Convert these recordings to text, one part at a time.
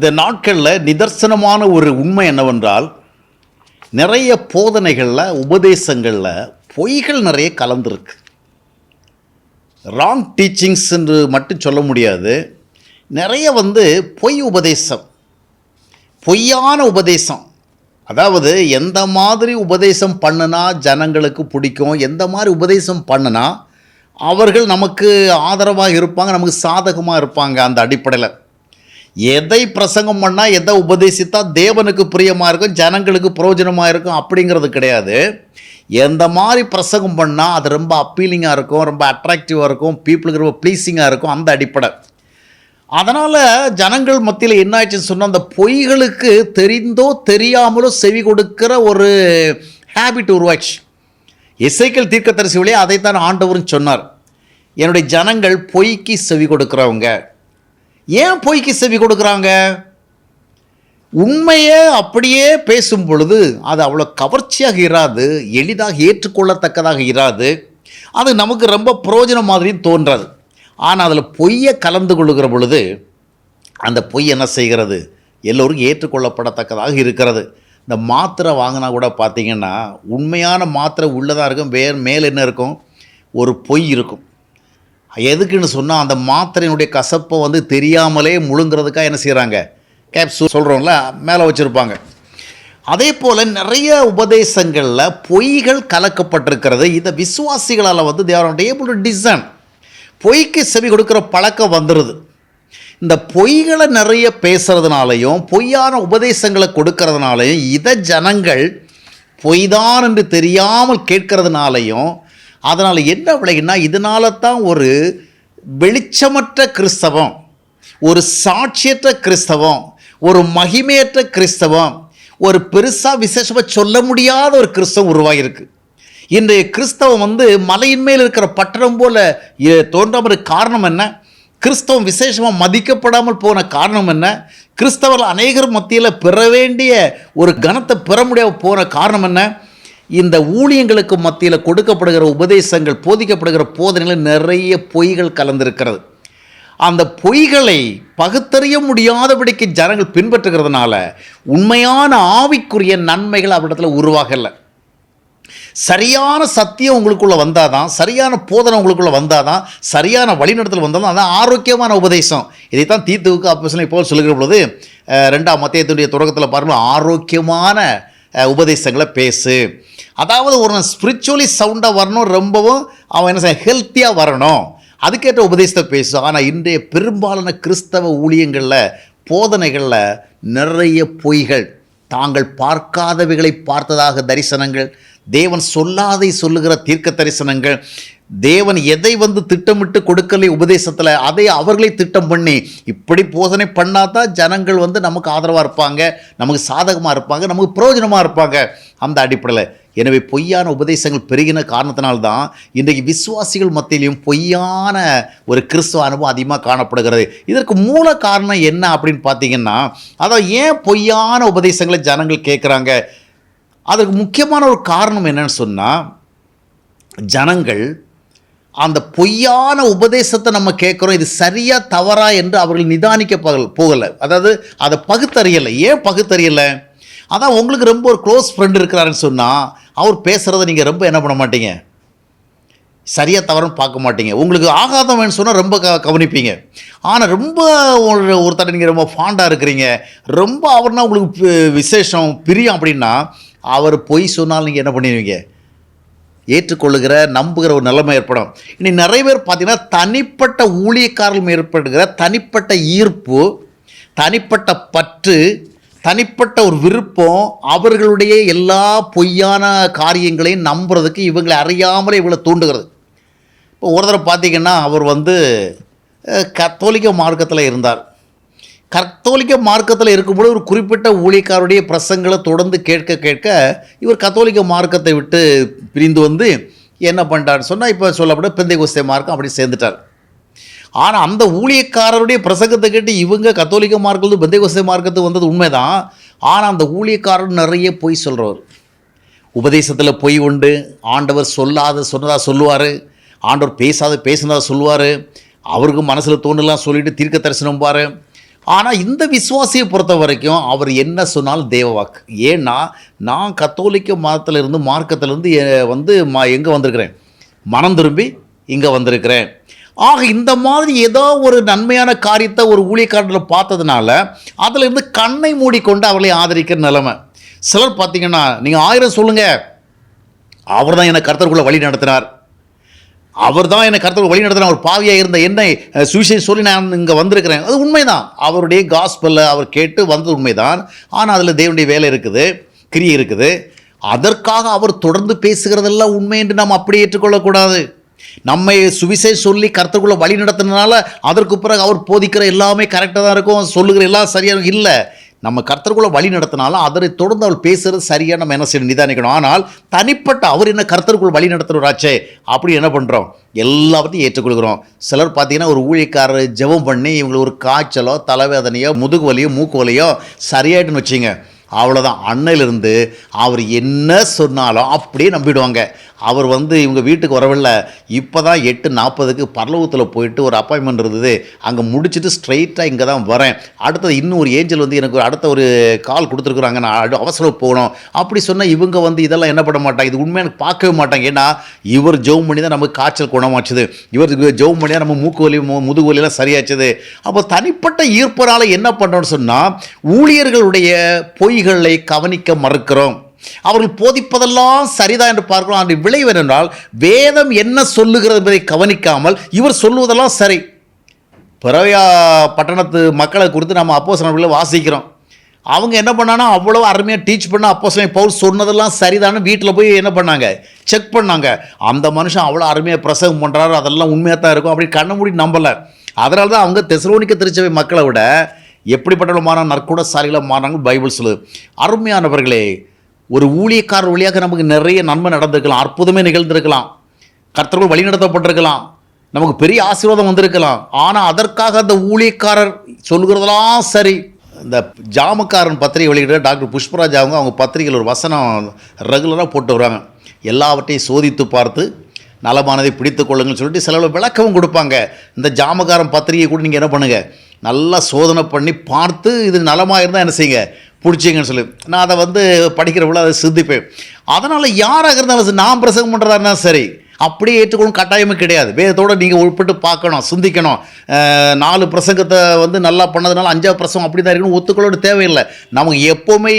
இந்த நாட்களில் நிதர்சனமான ஒரு உண்மை என்னவென்றால் நிறைய போதனைகளில் உபதேசங்களில் பொய்கள் நிறைய கலந்துருக்கு. ராங் டீச்சிங்ஸ் என்று மட்டும் சொல்ல முடியாது. நிறைய வந்து பொய் உபதேசம். பொய்யான உபதேசம். அதாவது எந்த மாதிரி உபதேசம் பண்ணுனா ஜனங்களுக்கு பிடிக்கும் எந்த மாதிரி உபதேசம் பண்ணுனா அவர்கள் நமக்கு ஆதரவாக இருப்பாங்க நமக்கு சாதகமாக இருப்பாங்க அந்த அடிப்படையில். எதை பிரசங்கம் பண்ணால் எதை உபதேசித்தா தேவனுக்கு பிரியமாக இருக்கும் ஜனங்களுக்கு பிரயோஜனமாக இருக்கும் அப்படிங்கிறது கிடையாது. எந்த மாதிரி பிரசங்கம் பண்ணால் அது ரொம்ப அப்பீலிங்காக இருக்கும் ரொம்ப அட்ராக்டிவாக இருக்கும் பீப்புளுக்கு ரொம்ப ப்ளீஸிங்காக இருக்கும் அந்த அடிப்படை. அதனால் ஜனங்கள் மத்தியில் என்ன ஆச்சுன்னு சொன்னால் அந்த பொய்களுக்கு தெரிந்தோ தெரியாமலோ செவி கொடுக்கிற ஒரு ஹேபிட் உருவாச்சு. இசைக்கல் தீர்க்கதரிசி வழியே அதைத்தான் ஆண்டவரும் சொன்னார். என்னுடைய ஜனங்கள் பொய்க்கு செவி கொடுக்குறவங்க. ஏன் பொய்க்கு செவி கொடுக்குறாங்க? உண்மையை அப்படியே பேசும் பொழுது அது அவ்வளோ கவர்ச்சியாக இராது எளிதாக ஏற்றுக்கொள்ளத்தக்கதாக இராது. அது நமக்கு ரொம்ப புரோஜனம் மாதிரியும் தோன்றாது. ஆனால் அதில் பொய்யை கலந்து கொள்ளுகிற பொழுது அந்த பொய் என்ன செய்கிறது? எல்லோரும் ஏற்றுக்கொள்ளப்படத்தக்கதாக இருக்கிறது. இந்த மாத்திரை வாங்கினா கூட பார்த்திங்கன்னா உண்மையான மாத்திரை உள்ளதாக இருக்கும் வேறு மேலே என்ன இருக்கும்? ஒரு பொய் இருக்கும். எதுக்குன்னு சொன்னால் அந்த மாத்திரையினுடைய கசப்பை வந்து தெரியாமலே முழுங்கிறதுக்காக என்ன செய்கிறாங்க கேப்சூல் சொல்கிறோம்ல மேலே வச்சுருப்பாங்க. அதே போல் நிறைய உபதேசங்களில் பொய்கள் கலக்கப்பட்டிருக்கிறது. இதை விசுவாசிகளால் வந்து தேவன் ஏபிள் டு பொய்க்கு செவி கொடுக்குற பழக்கம் வந்துடுது இந்த பொய்களை நிறைய பேசுகிறதுனாலையும் பொய்யான உபதேசங்களை கொடுக்கறதுனாலையும் இதை ஜனங்கள் பொய்தான் என்று தெரியாமல் கேட்கறதுனாலையும் அதனால் என்ன விளையுன்னா இதனால தான் ஒரு வெளிச்சமற்ற கிறிஸ்தவம் ஒரு சாட்சியற்ற கிறிஸ்தவம் ஒரு மகிமையற்ற கிறிஸ்தவம் ஒரு பெருசாக விசேஷமாக சொல்ல முடியாத ஒரு கிறிஸ்தவம் உருவாகியிருக்கு இன்றைய கிறிஸ்தவம் வந்து மலையின் மேல் இருக்கிற பட்டணம் போல் தோன்றாமல் காரணம் என்ன? கிறிஸ்தவம் விசேஷமாக மதிக்கப்படாமல் போன காரணம் என்ன? கிறிஸ்தவர்கள் அநேகர் மத்தியில் பெற வேண்டிய ஒரு கனத்தை பெற முடியாமல் போன காரணம் என்ன? இந்த ஊழியங்களுக்கு மத்தியில் கொடுக்கப்படுகிற உபதேசங்கள் போதிக்கப்படுகிற போதனைகள் நிறைய பொய்கள் கலந்திருக்கிறது. அந்த பொய்களை பகுத்தறிய முடியாதபடிக்கு ஜனங்கள் பின்பற்றுகிறதுனால உண்மையான ஆவிக்குரிய நன்மைகள் அவரிடத்தில் உருவாகலை. சரியான சத்தியம் உங்களுக்குள்ளே வந்தாதான் சரியான போதனை உங்களுக்குள்ள வந்தாதான் சரியான வழிநடத்தல் வந்தாதான் அதான் ஆரோக்கியமான உபதேசம். இதைத்தான் தீத்துவுக்கு அப்போ இப்போ சொல்லுகிற பொழுது ரெண்டாம் மத்தியத்துடைய தொடக்கத்தில் பாருங்கள் ஆரோக்கியமான உபதேசங்களை பேசு. அதாவது ஒரு ஸ்பிரிச்சுவலி சவுண்டாக வரணும் ரொம்பவும் அவன் என்ன செய்ய ஹெல்த்தியாக வரணும். அதுக்கேற்ற உபதேசத்தை பேசும் ஆனால் இன்றைய பெரும்பாலான கிறிஸ்தவ ஊழியங்களில் போதனைகளில் நிறைய பொய்கள். தாங்கள் பார்க்காதவைகளை பார்த்ததாக தரிசனங்கள் தேவன் சொல்லாதை சொல்லுகிற தீர்க்க தரிசனங்கள் தேவன் எதை வந்து திட்டமிட்டு கொடுக்கலை உபதேசத்தில் அதை அவர்களே திட்டம் பண்ணி இப்படி போதனை பண்ணாதான் ஜனங்கள் வந்து நமக்கு ஆதரவாக இருப்பாங்க நமக்கு சாதகமாக இருப்பாங்க நமக்கு பிரயோஜனமாக இருப்பாங்க. அந்த அடிப்படையில். எனவே பொய்யான உபதேசங்கள் பெருகின காரணத்தினால்தான் இன்றைக்கு விசுவாசிகள் மத்தியிலையும் பொய்யான ஒரு கிறிஸ்துவ அனுபவம் அதிகமாக காணப்படுகிறது. இதற்கு மூல காரணம் என்ன அப்படின்னு பார்த்தீங்கன்னா அதான் ஏன் பொய்யான உபதேசங்களை ஜனங்கள் கேட்குறாங்க? அதற்கு முக்கியமான ஒரு காரணம் என்னன்னு சொன்னால் ஜனங்கள் அந்த பொய்யான உபதேசத்தை நம்ம கேட்குறோம். இது சரியா தவறா என்று அவர்கள் நிதானிக்க பகல் போகலை. அதாவது அதை பகுத்தறியலை. ஏன் பகுத்தறியலை? அதான் உங்களுக்கு ரொம்ப ஒரு க்ளோஸ் ஃப்ரெண்ட் இருக்கிறாருன்னு சொன்னால் அவர் பேசுகிறத நீங்கள் ரொம்ப என்ன பண்ண மாட்டீங்க? சரியாக தவறுன்னு பார்க்க மாட்டீங்க. உங்களுக்கு ஆகாதம் வேணும்னு சொன்னால் ரொம்ப க கவனிப்பீங்க. ஆனால் ரொம்ப ஒரு ஒருத்தர் நீங்கள் ரொம்ப ஃபாண்டாக இருக்கிறீங்க. ரொம்ப அவர்னா உங்களுக்கு விசேஷம் பிரியம் அப்படின்னா அவர் பொய் சொன்னால் நீங்கள் என்ன பண்ணிடுவீங்க? ஏற்றுக்கொள்ளுகிற நம்புகிற ஒரு நிலைமை ஏற்படும். இனி நிறைய பேர் பார்த்தீங்கன்னா தனிப்பட்ட ஊழியக்காரர்கள் ஏற்படுகிற தனிப்பட்ட ஈர்ப்பு தனிப்பட்ட பற்று தனிப்பட்ட ஒரு விருப்பம் அவர்களுடைய எல்லா பொய்யான காரியங்களையும் நம்புறதுக்கு இவங்களை அறியாமலே இவங்களை தூண்டுகிறது. இப்போ ஒரு தடவை பார்த்தீங்கன்னா அவர் வந்து கத்தோலிக்க மார்க்கத்தில் இருந்தார். கத்தோலிக்க மார்க்கத்தில் இருக்கும்போது ஒரு குறிப்பிட்ட ஊழியக்காரருடைய பிரசங்களை தொடர்ந்து கேட்க கேட்க இவர் கத்தோலிக்க மார்க்கத்தை விட்டு பிரிந்து வந்து என்ன பண்ணிட்டார்னு சொன்னால் இப்போ சொல்லப்பட்ட பிந்தை குஸ்தே மார்க்கம் அப்படி சேர்ந்துட்டார். ஆனால் அந்த ஊழியக்காரருடைய பிரசங்கத்தை கேட்டு இவங்க கத்தோலிக்க மார்க்கத்து பிந்தை குஸ்தே மார்க்கத்துக்கு வந்தது உண்மைதான். ஆனால் அந்த ஊழியக்காரர் நிறைய பொய் சொல்கிறவர் உபதேசத்தில் பொய் உண்டு ஆண்டவர் சொல்லாத சொன்னதாக சொல்லுவார் ஆண்டவர் பேசாத பேசினதாக சொல்லுவார் அவருக்கு மனசில் தோணுலாம் சொல்லிட்டு தீர்க்க தரிசனம் பாரு ஆனால் இந்த விசுவாசியை பொறுத்த வரைக்கும் அவர் என்ன சொன்னாலும் தேவ வாக்கு. ஏன்னா நான் கத்தோலிக்க மதத்திலிருந்து மார்க்கத்திலிருந்து வந்து மா எங்கே வந்திருக்கிறேன்? மனம் திரும்பி இங்கே வந்திருக்கிறேன். ஆக இந்த மாதிரி ஏதோ ஒரு நன்மையான காரியத்தை ஒரு ஊழியக்காரத்தில் பார்த்ததுனால அதிலிருந்து கண்ணை மூடிக்கொண்டு அவர்களை ஆதரிக்கிற நிலைமை. சிலர் பார்த்தீங்கன்னா நீங்கள் ஆயிரம் சொல்லுங்கள் அவர் தான் என்னை கருத்தருக்குள்ளே வழி நடத்தினார். அவர் தான் என்னை கருத்து வழி நடத்தின ஒரு பாவியாக இருந்த என்னை சுவிசைஸ் சுவிசேஷம் சொல்லி நான் இங்கே வந்திருக்கிறேன். அது உண்மைதான். அவருடைய காஸ்பல்ல அவர் கேட்டு வந்தது உண்மைதான். ஆனால் அதில் தேவனுடைய வேலை இருக்குது கிரியை இருக்குது. அதற்காக அவர் தொடர்ந்து பேசுகிறதெல்லாம் உண்மை என்று நாம் அப்படி ஏற்றுக்கொள்ளக்கூடாது. நம்மை சுவிசேஷம் சொல்லி கருத்துக்குள்ளே வழி நடத்தினால அதற்கு பிறகு அவர் போதிக்கிற எல்லாமே கரெக்டாக தான் இருக்கும். சொல்லுகிற எல்லாம் சரியாக இல்லை. நம்ம கர்த்தருக்குள்ள வழி நடத்தினாலும் அதனை தொடர்ந்து அவள் பேசுறது சரியா நம்ம என்ன செய்யணும் நிதானிக்கணும். ஆனால் தனிப்பட்ட அவர் என்ன கர்த்தருக்குள் வழி நடத்துகிறாச்சே அப்படி என்ன பண்ணுறோம் எல்லாத்தையும் ஏற்றுக்கொள்கிறோம். சிலர் பார்த்தீங்கன்னா ஒரு ஊழியக்காரர் ஜெபம் பண்ணி இவங்களுக்கு ஒரு காய்ச்சலோ தலைவேதனையோ முதுகு வலியோ மூக்கு வலியோ சரியாயிட்டுன்னு வச்சுங்க அவ்வளோதான் அன்னையிலிருந்து அவர் என்ன சொன்னாலும் அப்படியே நம்பிடுவாங்க. அவர் வந்து இவங்க வீட்டுக்கு வரவில்லை. இப்போ தான் எட்டு நாற்பதுக்கு பரலவத்தில் போயிட்டு ஒரு அப்பாயின்மெண்ட் இருந்தது. அங்கே முடிச்சுட்டு ஸ்ட்ரைட்டாக இங்கே தான் வரேன். அடுத்தது இன்னும் ஒரு ஏஞ்சல் வந்து எனக்கு ஒரு அடுத்த ஒரு கால் கொடுத்துருக்குறாங்க. நான் அவசரம் போகணும். அப்படி சொன்னால் இவங்க வந்து இதெல்லாம் என்ன பண்ண மாட்டாங்க. இது உண்மையாக பார்க்கவே மாட்டாங்க. ஏன்னா இவர் ஜவுன் பண்ணி தான் நமக்கு காய்ச்சல் குணமாச்சுது. இவர் ஜவுன் பண்ணி தான் நம்ம மூக்கு வலி மு- முதுகு வலியெல்லாம் சரியாச்சுது. அப்போ தனிப்பட்ட ஈர்ப்பரால் என்ன பண்ணோன்னு சொன்னால் ஊழியர்களுடைய பொய்களை கவனிக்க மறுக்கிறோம். அவர்கள் போதிப்பதெல்லாம் சரிதான் என்று பார்க்கிறோம். அந்த விளைவு என்னென்றால் வேதம் என்ன சொல்லுகிறது என்பதை கவனிக்காமல் இவர் சொல்லுவதெல்லாம் சரி. பிறவையா பட்டணத்து மக்களை குறித்து நம்ம அப்போ வாசிக்கிறோம். அவங்க என்ன பண்ணானா அவ்வளோ அருமையாக டீச் பண்ண அப்போ பவுல் சொன்னதெல்லாம் சரிதானு வீட்டில் போய் என்ன பண்ணாங்க? செக் பண்ணாங்க. அந்த மனுஷன் அவ்வளோ அருமையாக பிரசவம் பண்ணுறாரு அதெல்லாம் உண்மையாக தான் இருக்கும். அப்படி கண்ண மூடி நம்பலை. அதனால தான் அவங்க தெசலோனிக்க திருச்சபை மக்களை விட எப்படிப்பட்டவர்கள் மாறாங்க? நற்குணசாலிகளை மாறாங்க? பைபிள் சொல்லு அருமையானவர்களே ஒரு ஊழியக்காரர் வழியாக நமக்கு நிறைய நன்மை நடந்திருக்கலாம். அற்புதமே நிகழ்ந்திருக்கலாம். கர்த்தர்கள் வழிநடத்தப்பட்டிருக்கலாம் நமக்கு பெரிய ஆசீர்வாதம் வந்திருக்கலாம். ஆனால் அதற்காக அந்த ஊழியக்காரர் சொல்லுகிறதெல்லாம் சரி. இந்த ஜாமக்காரன் பத்திரிகை வெளியிடுற டாக்டர் புஷ்பராஜ் அவங்க அவங்க பத்திரிகையில் ஒரு வசனம் ரெகுலராக போட்டு வருவாங்க எல்லாவற்றையும் சோதித்து பார்த்து நலமானதை பிடித்து கொள்ளுங்கன்னு சொல்லிட்டு சிலவில் விளக்கமும் கொடுப்பாங்க. இந்த ஜாமக்காரன் பத்திரிகை கூட நீங்கள் என்ன பண்ணுங்கள் நல்லா சோதனை பண்ணி பார்த்து இது நலமாக இருந்தால் என்ன செய்யுங்க? பிடிச்சிங்கன்னு சொல்லி. நான் அதை வந்து படிக்கிறவங்கள அதை சிந்திப்பேன். அதனால் யாராக இருந்தாலும் சரி, நான் பிரசங்கம் பண்ணுறதா இருந்தாலும் சரி. அப்படியே ஏற்றுக்கொள்ளும் கட்டாயமும் கிடையாது. வேதத்தோடு நீங்கள் உட்பட்டு பார்க்கணும் சிந்திக்கணும். நாலு பிரசங்கத்தை வந்து நல்லா பண்ணதுனால அஞ்சாவது பிரசங்கம் அப்படி தான் இருக்கணும். ஒத்துக்கொள்ளோட தேவையில்லை. நமக்கு எப்போவுமே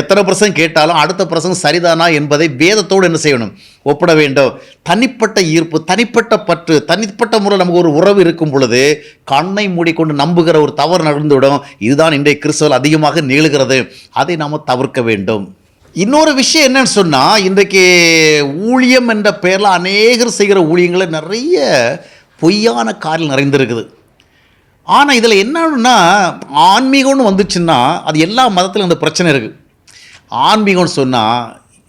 எத்தனை பிரசங்கம் கேட்டாலும் அடுத்த பிரசங்கம் சரிதானா என்பதை வேதத்தோடு என்ன செய்யணும்? ஒப்பிட வேண்டும். தனிப்பட்ட ஈர்ப்பு தனிப்பட்ட பற்று தனிப்பட்ட முறை நமக்கு ஒரு உறவு இருக்கும் பொழுது கண்ணை மூடிக்கொண்டு நம்புகிற ஒரு தவறு நடந்துவிடும். இதுதான் இன்றைய கிறிஸ்தவர்கள் அதிகமாக நிகழ்கிறது. அதை நாம் தவிர்க்க வேண்டும். இன்னொரு விஷயம் என்னன்னு சொன்னால் இன்றைக்கு ஊழியம் என்ற பெயரில் அநேகர் செய்கிற ஊழியங்களை நிறைய பொய்யான காரில் நிறைந்திருக்குது. ஆனால் இதில் என்னன்னா ஆன்மீகம்னு வந்துச்சுன்னா அது எல்லா மதத்திலும் அந்த பிரச்சனை இருக்குது ஆன்மீகம்னு சொன்னால்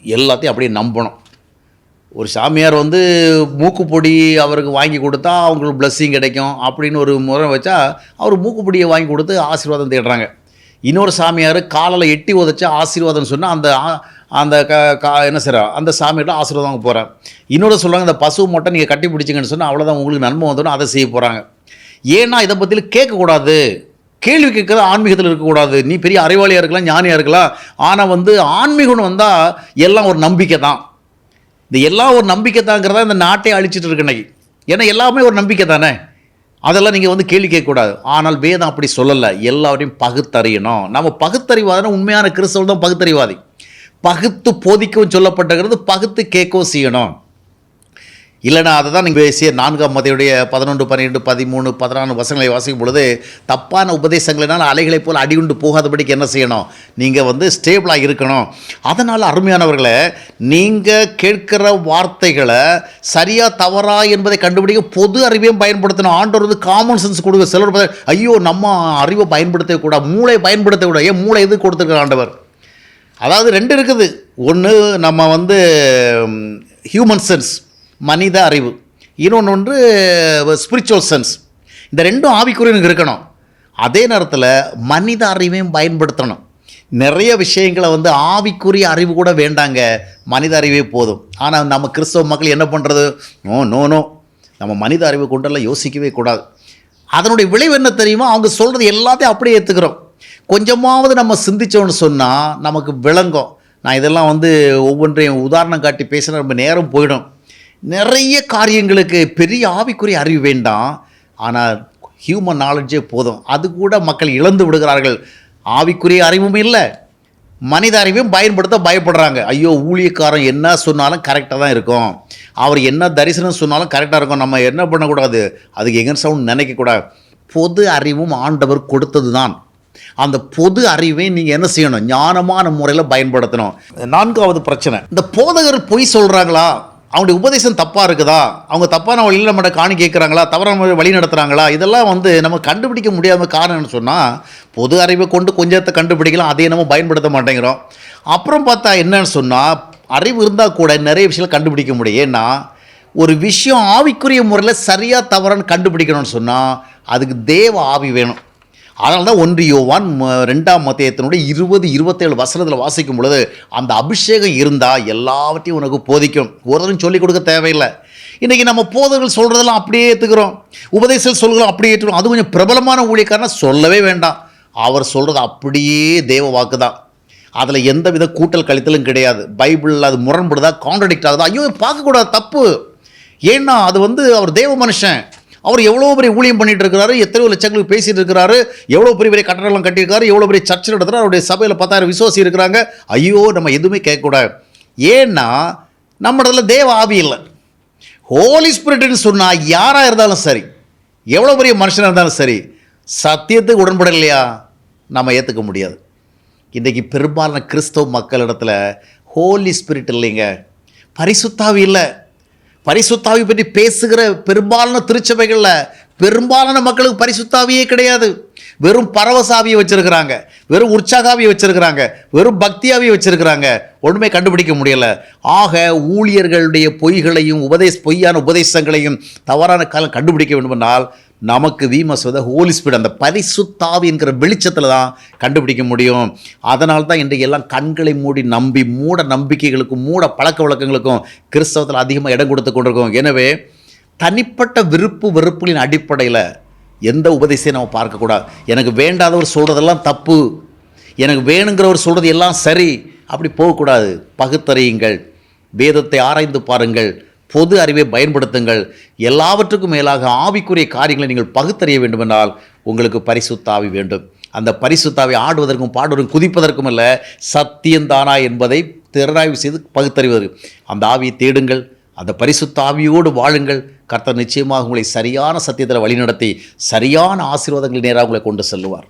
எல்லாத்தையும் அப்படியே நம்பணும். ஒரு சாமியார் வந்து மூக்குப்பொடி அவருக்கு வாங்கி கொடுத்தா அவங்களுக்கு பிளஸ்ஸிங் கிடைக்கும் அப்படின்னு ஒரு முறை வச்சா அவர் மூக்குப்பொடியை வாங்கி கொடுத்து ஆசீர்வாதம் தேடுறாங்க. இன்னொரு சாமியார் காலில் எட்டி உதச்சா ஆசீர்வாதம்னு சொன்னால் அந்த அந்த க கா என்ன சார் அந்த சாமியார்ட்ட ஆசீர்வாதம் போகிறேன் இன்னொரு சொல்கிறாங்க இந்த பசு மொட்டை நீங்கள் கட்டி பிடிச்சிங்கன்னு சொன்னால் அவ்வளோதான் உங்களுக்கு நன்மை வந்துடும் அதை செய்ய போகிறாங்க ஏன்னா இதை பற்றியில் கேட்கக்கூடாது. கேள்வி கேட்கறது ஆன்மீகத்தில் இருக்கக்கூடாது. நீ பெரிய அறிவாளியாக இருக்கலாம் ஞானியாக இருக்கலாம். ஆனால் வந்து ஆன்மீகம்னு வந்தால் எல்லாம் ஒரு நம்பிக்கை தான். இந்த எல்லாம் ஒரு நம்பிக்கை தாங்கிறதா இந்த நாட்டை அழிச்சிட்டு இருக்கு இன்னைக்கு. ஏன்னா எல்லாமே ஒரு நம்பிக்கை தானே? அதெல்லாம் நீங்கள் வந்து கேள்வி கேட்கக்கூடாது. ஆனால் வேதம் அப்படி சொல்லலை. எல்லாரையும் பகுத்தறியணும். நம்ம பகுத்தறிவாதனா உண்மையான கிறிஸ்தவன் தான் பகுத்தறிவாதி. பகுத்து போதிக்கவும் சொல்லப்பட்டிருக்கிறது பகுத்து கேட்கவும் செய்யணும். இல்லைனா அதை தான் நீங்கள் பேசிய நான்காம் மதையுடைய பதினொன்று பன்னிரெண்டு பதிமூணு பதினாறு வசங்களை வாசிக்கும் பொழுது தப்பான உபதேசங்களினால் அலைகளைப் போல் அடிகுண்டு போகாதபடிக்கு என்ன செய்யணும்? நீங்கள் வந்து ஸ்டேபிளாக இருக்கணும். அதனால் அருமையானவர்களை நீங்கள் கேட்கிற வார்த்தைகளை சரியாக தவறா என்பதை கண்டுபிடிக்க பொது அறிவையும் பயன்படுத்தணும். ஆண்டவர் வந்து காமன் சென்ஸ் கொடுக்க சிலர் ஐயோ நம்ம அறிவை பயன்படுத்தக்கூடாது மூளை பயன்படுத்தக்கூடாது ஏன் மூளை எது கொடுத்துருக்க ஆண்டவர்? அதாவது ரெண்டு இருக்குது. ஒன்று நம்ம வந்து ஹியூமன் சென்ஸ் மனித அறிவு. இன்னொன்று ஒன்று ஸ்பிரிச்சுவல் சென்ஸ் இந்த ரெண்டும் ஆவிக்குரியனுக்கு இருக்கணும். அதே நேரத்தில் மனித அறிவையும் பயன்படுத்தணும். நிறைய விஷயங்களை வந்து ஆவிக்குரிய அறிவு கூட வேண்டாங்க. மனித அறிவே போதும். ஆனால் நம்ம கிறிஸ்தவ மக்கள் என்ன பண்ணுறது நோ நோ நோ. நம்ம மனித அறிவு கொண்டெல்லாம் யோசிக்கவே கூடாது. அதனுடைய விளைவு என்ன தெரியுமா? அவங்க சொல்கிறது எல்லாத்தையும் அப்படியே ஏற்றுக்கிறோம் கொஞ்சமாவது நம்ம சிந்திச்சோன்னு சொன்னால் நமக்கு விளங்கும். நான் இதெல்லாம் வந்து ஒவ்வொன்றையும் உதாரணம் காட்டி பேசினா ரொம்ப நேரம் போயிடும். நிறைய காரியங்களுக்கு பெரிய ஆவிக்குரிய அறிவு வேண்டாம். ஆனால் ஹியூமன் நாலேஜே போதும். அது கூட மக்கள் இழந்து விடுகிறார்கள். ஆவிக்குரிய அறிவும் இல்லை. மனித அறிவையும் பயன்படுத்த பயப்படுறாங்க. ஐயோ ஊழியக்காரன் என்ன சொன்னாலும் கரெக்டாக தான் இருக்கும். அவர் என்ன தரிசனம் சொன்னாலும் கரெக்டாக இருக்கும். நம்ம என்ன பண்ணக்கூடாது? அதுக்கு எங்கே சவுண்ட் நினைக்கக்கூடாது பொது அறிவும் ஆண்டவர் கொடுத்தது தான். அந்த பொது அறிவை நீங்கள் என்ன செய்யணும்? ஞானமான முறையில் பயன்படுத்தணும். நான்காவது பிரச்சனை. இந்த போதகர் பொய் சொல்கிறாங்களா அவங்களுடைய உபதேசம் தப்பாக இருக்குதா? அவங்க தப்பான வழியில் நம்மகிட்ட காணி கேட்குறாங்களா? தவறான வழி நடத்துகிறாங்களா இதெல்லாம் வந்து நம்ம கண்டுபிடிக்க முடியாத காரணம்னு சொன்னால் பொது அறிவை கொண்டு கொஞ்சத்தை கண்டுபிடிக்கலாம். அதையே நம்ம பயன்படுத்த மாட்டேங்கிறோம். அப்புறம் பார்த்தா என்னன்னு சொன்னால் அறிவு இருந்தால் கூட நிறைய விஷயங்கள் கண்டுபிடிக்க முடியும். ஏன்னா ஒரு விஷயம் ஆவிக்குரிய முறையில் சரியாக தவறான்னு கண்டுபிடிக்கணும்னு சொன்னால் அதுக்கு தேவ ஆவி வேணும். அதனால தான் ஒன்று யோவான் ரெண்டாம் மத்தியத்தினுடைய இருபது இருபத்தேழு வசனத்தில் வாசிக்கும் பொழுது அந்த அபிஷேகம் இருந்தால் எல்லாவற்றையும் உனக்கு போதிக்கும். ஒருத்தரும் சொல்லிக் கொடுக்க தேவையில்லை. இன்றைக்கி நம்ம போதர்கள் சொல்கிறதெல்லாம் அப்படியே ஏற்றுக்கிறோம் உபதேசம் சொல்கிறோம் அப்படியே ஏற்றுக்கிறோம் அது கொஞ்சம் பிரபலமான ஊழியக்காரனா சொல்லவே வேண்டாம். அவர் சொல்கிறது அப்படியே தேவ வாக்கு தான் அதில் எந்த வித கூட்டல் கழித்தலும் கிடையாது. பைபிளில் அது முரண்படுதா கான்ட்ரடிக்ட் ஆகுதா? ஐயோ பார்க்கக்கூடாது தப்பு. ஏன்னா அது வந்து அவர் தேவ மனுஷன். அவர் எவ்வளோ பெரிய ஊழியம் பண்ணிட்டு இருக்கிறாரு எத்தனையோ லட்சங்களுக்கு பேசிட்டு இருக்கிறாரு எவ்வளோ பெரிய பெரிய கட்டடம்லாம் கட்டியிருக்காரு எவ்வளோ பெரிய சர்ச் நடத்துகிறார் அவருடைய சபையில் பத்தாயிரம் விசுவாசி இருக்கிறாங்க. ஐயோ நம்ம எதுவுமே கேட்கக்கூடாது. ஏன்னா நம்ம தேவ ஆவி இல்லை. ஹோலி ஸ்பிரிட்னு சொன்னால் யாராக இருந்தாலும் சரி எவ்வளோ பெரிய மனுஷனாக இருந்தாலும் சரி சத்தியத்துக்கு உடன்படலையா நம்ம ஏற்றுக்க முடியாது. இன்றைக்கி பெரும்பாலான கிறிஸ்தவ மக்களிடத்துல ஹோலி ஸ்பிரிட் இல்லைங்க. பரிசுத்தாவி இல்லை. பரிசுத்தாவி பற்றி பேசுகிற பெரும்பாலான திருச்சபைகளில் பெரும்பாலான மக்களுக்கு பரிசுத்தாவியே கிடையாது. வெறும் பரவசாவியை வச்சுருக்கிறாங்க. வெறும் உற்சாகாவியை வச்சுருக்கிறாங்க. வெறும் பக்தியாவியை வச்சுருக்கிறாங்க. ஒன்றுமே கண்டுபிடிக்க முடியல. ஆக ஊழியர்களுடைய பொய்களையும் உபதேச பொய்யான உபதேசங்களையும் தவறான காலம் கண்டுபிடிக்க வேண்டுமென்றால் நமக்கு வீமஸ் வந்து ஹோலி ஸ்பீட் அந்த பரிசுத்தாவி என்கிற வெளிச்சத்தில் தான் கண்டுபிடிக்க முடியும். அதனால தான் இன்றைக்கு எல்லாம் கண்களை மூடி நம்பி மூட நம்பிக்கைகளுக்கும் மூட பழக்க வழக்கங்களுக்கும் கிறிஸ்தவத்தில் அதிகமாக இடம் கொடுத்து கொண்டிருக்கோம். எனவே தனிப்பட்ட விருப்பு வெறுப்புகளின் அடிப்படையில் எந்த உபதேசத்தையும் நம்ம பார்க்கக்கூடாது. எனக்கு வேண்டாதவர் சொல்கிறதெல்லாம் தப்பு. எனக்கு வேணுங்கிறவர் சொல்கிறது எல்லாம் சரி. அப்படி போகக்கூடாது. பகுத்தறியுங்கள். வேதத்தை ஆராய்ந்து பாருங்கள். பொது அறிவை பயன்படுத்துங்கள். எல்லாவற்றுக்கும் மேலாக ஆவிக்குரிய காரியங்களை நீங்கள் பகுத்தறிய வேண்டுமென்றால் உங்களுக்கு பரிசுத்தாவி வேண்டும். அந்த பரிசுத்தாவை ஆடுவதற்கும் பாடுவதற்கும் குதிப்பதற்கும் அல்ல சத்தியந்தானா என்பதை திறனாய்வு செய்து பகுத்தறிவதற்கு அந்த ஆவியை தேடுங்கள் அந்த பரிசுத்த ஆவியோடு வாழுங்கள். கர்த்தர் நிச்சயமாக உங்களை சரியான சத்தியத்தில் வழிநடத்தி சரியான ஆசீர்வாதங்கள் நேராக உங்களை கொண்டு செல்லுவார்.